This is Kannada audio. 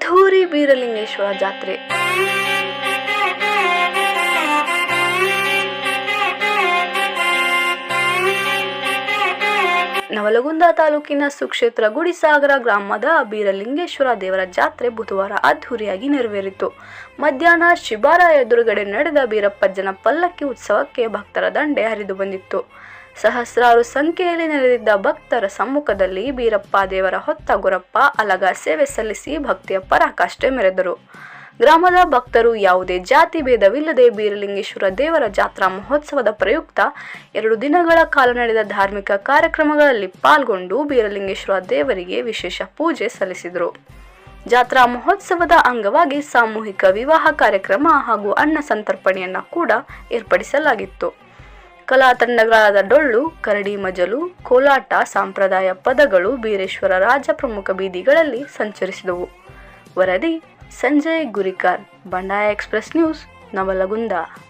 ಅದ್ಧೂರಿ ಬೀರಲಿಂಗೇಶ್ವರ ಜಾತ್ರೆ. ನವಲಗುಂದ ತಾಲೂಕಿನ ಸುಕ್ಷೇತ್ರ ಗುಡಿಸಾಗರ ಗ್ರಾಮದ ಬೀರಲಿಂಗೇಶ್ವರ ದೇವರ ಜಾತ್ರೆ ಬುಧವಾರ ಅದ್ಧೂರಿಯಾಗಿ ನೆರವೇರಿತು. ಮಧ್ಯಾಹ್ನ ಶಿಬಾರ ಎದುರುಗಡೆ ನಡೆದ ಬೀರಪ್ಪಜ್ಜನ ಪಲ್ಲಕ್ಕಿ ಉತ್ಸವಕ್ಕೆ ಭಕ್ತರ ದಂಡೆ ಹರಿದು ಬಂದಿತ್ತು. ಸಹಸ್ರಾರು ಸಂಖ್ಯೆಯಲ್ಲಿ ನೆರೆದಿದ್ದ ಭಕ್ತರ ಸಮ್ಮುಖದಲ್ಲಿ ಬೀರಪ್ಪ ದೇವರ ಹೊತ್ತ ಗುರಪ್ಪ ಅಲಗ ಸೇವೆ ಸಲ್ಲಿಸಿ ಭಕ್ತಿಯ ಪರಾಕಾಷ್ಠೆ ಮೆರೆದರು. ಗ್ರಾಮದ ಭಕ್ತರು ಯಾವುದೇ ಜಾತಿ ಭೇದವಿಲ್ಲದೆ ಬೀರಲಿಂಗೇಶ್ವರ ದೇವರ ಜಾತ್ರಾ ಮಹೋತ್ಸವದ ಪ್ರಯುಕ್ತ ಎರಡು ದಿನಗಳ ಕಾಲ ನಡೆದ ಧಾರ್ಮಿಕ ಕಾರ್ಯಕ್ರಮಗಳಲ್ಲಿ ಪಾಲ್ಗೊಂಡು ಬೀರಲಿಂಗೇಶ್ವರ ದೇವರಿಗೆ ವಿಶೇಷ ಪೂಜೆ ಸಲ್ಲಿಸಿದರು. ಜಾತ್ರಾ ಮಹೋತ್ಸವದ ಅಂಗವಾಗಿ ಸಾಮೂಹಿಕ ವಿವಾಹ ಕಾರ್ಯಕ್ರಮ ಹಾಗೂ ಅನ್ನ ಸಂತರ್ಪಣೆಯನ್ನು ಕೂಡ ಏರ್ಪಡಿಸಲಾಗಿತ್ತು. ಕಲಾ ತಂಡಗಳಾದ ಡೊಳ್ಳು, ಕರಡಿ ಮಜಲು, ಕೋಲಾಟ ಸಾಂಪ್ರದಾಯ ಪದಗಳು ಬೀರೇಶ್ವರ ರಾಜ ಪ್ರಮುಖ ಬೀದಿಗಳಲ್ಲಿ ಸಂಚರಿಸಿದವು. ವರದಿ ಸಂಜಯ್ ಗುರಿಕಾರ್, ಬಂಡಾಯ ಎಕ್ಸ್ಪ್ರೆಸ್ ನ್ಯೂಸ್, ನವಲಗುಂದ.